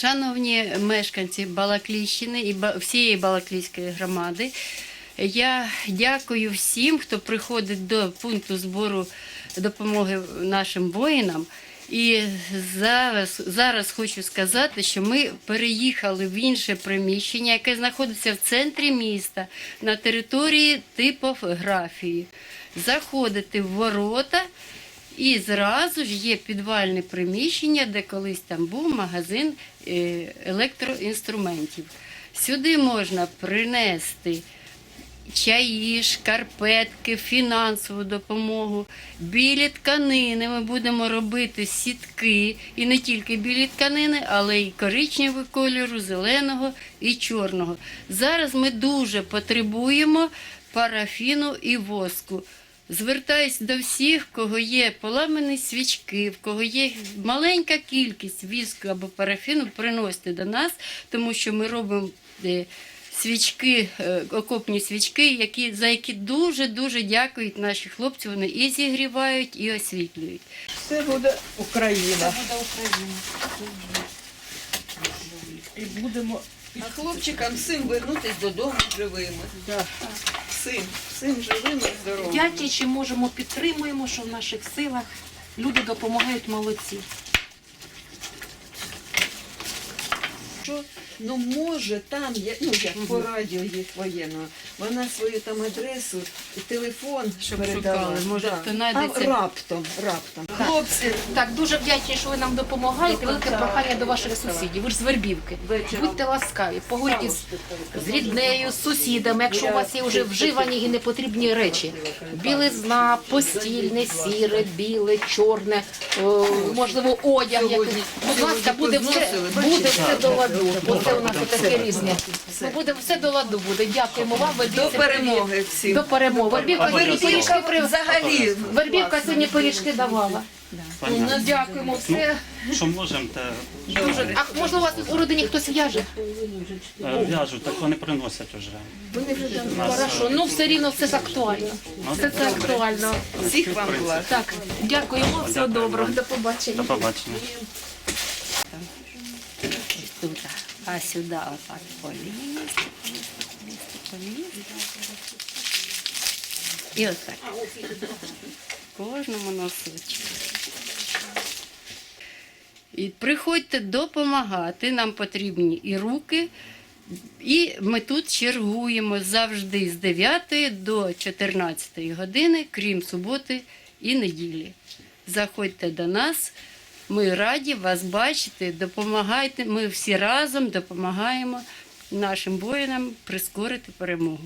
Шановні мешканці Балакліщини і всієї Балаклійської громади, я дякую всім, хто приходить до пункту збору допомоги нашим воїнам. І зараз, зараз хочу сказати, що ми переїхали в інше приміщення, яке знаходиться в центрі міста на території типографії. Заходите в ворота і зразу ж є підвальне приміщення, де колись там був магазин е, електроінструментів. Сюди можна принести чаї, шкарпетки, фінансову допомогу, білі тканини. Ми будемо робити сітки, і не тільки білі тканини, але й коричневого кольору, зеленого і чорного. Зараз ми дуже потребуємо парафіну і воску. Звертаюсь до всіх, кого є поламані свічки, в кого є маленька кількість віску або парафіну, приносьте до нас, тому що ми робимо е, свічки, е, окопні свічки, які, за які дуже-дуже дякують наші хлопці. Вони і зігрівають, і освітлюють. Все буде Україна. І будемо А хлопчикам всім вернутись додому живими. да, Всім, син живим і здоровим. Дякуючи, можемо, підтримуємо, що в наших силах люди допомагають молодці. Що, ну може там, є, ну як по радіо є воєнного, вона свою там адресу, і телефон Щоб передала. шукали, може, Да. хто знайдеться. А раптом, раптом. Хлопці, Так, дуже вдячні, що ви нам допомагаєте. Велике прохання до ваших сусідів. Ви ж з Вербівки. Будьте ласкаві, поговоріть з, з ріднею, з сусідами, якщо у вас є вже вживані і непотрібні речі. Білизна, постільне, сіре, біле, чорне, о, можливо, одяг якийсь. Будь ласка, буде все, буде все до ладу. Це у нас таке різне. Ну, буде все до ладу буде. Дякуємо вам. до перемоги всім. До перемоги. Вербівка сьогодні пиріжки при- взагалі. Вербівка сьогодні пиріжки давала. Ну, дякуємо. Все. Що можемо, те Дуже. А можливо, у вас у родині хтось в'яже? е, в'яжуть, так вони приносять уже. Хорошо, ну все рівно все це актуально. Все це актуально. Всіх вам благ. Так, дякуємо, всього доброго, до побачення. До побачення. Тут, а сюди отак поліз, поліз. І отак. Кожному носочку. І приходьте допомагати, нам потрібні і руки. І ми тут чергуємо завжди з 9 до 14 години, крім суботи і неділі. Заходьте до нас, ми раді вас бачити, допомагайте. Ми всі разом допомагаємо нашим воїнам прискорити перемогу.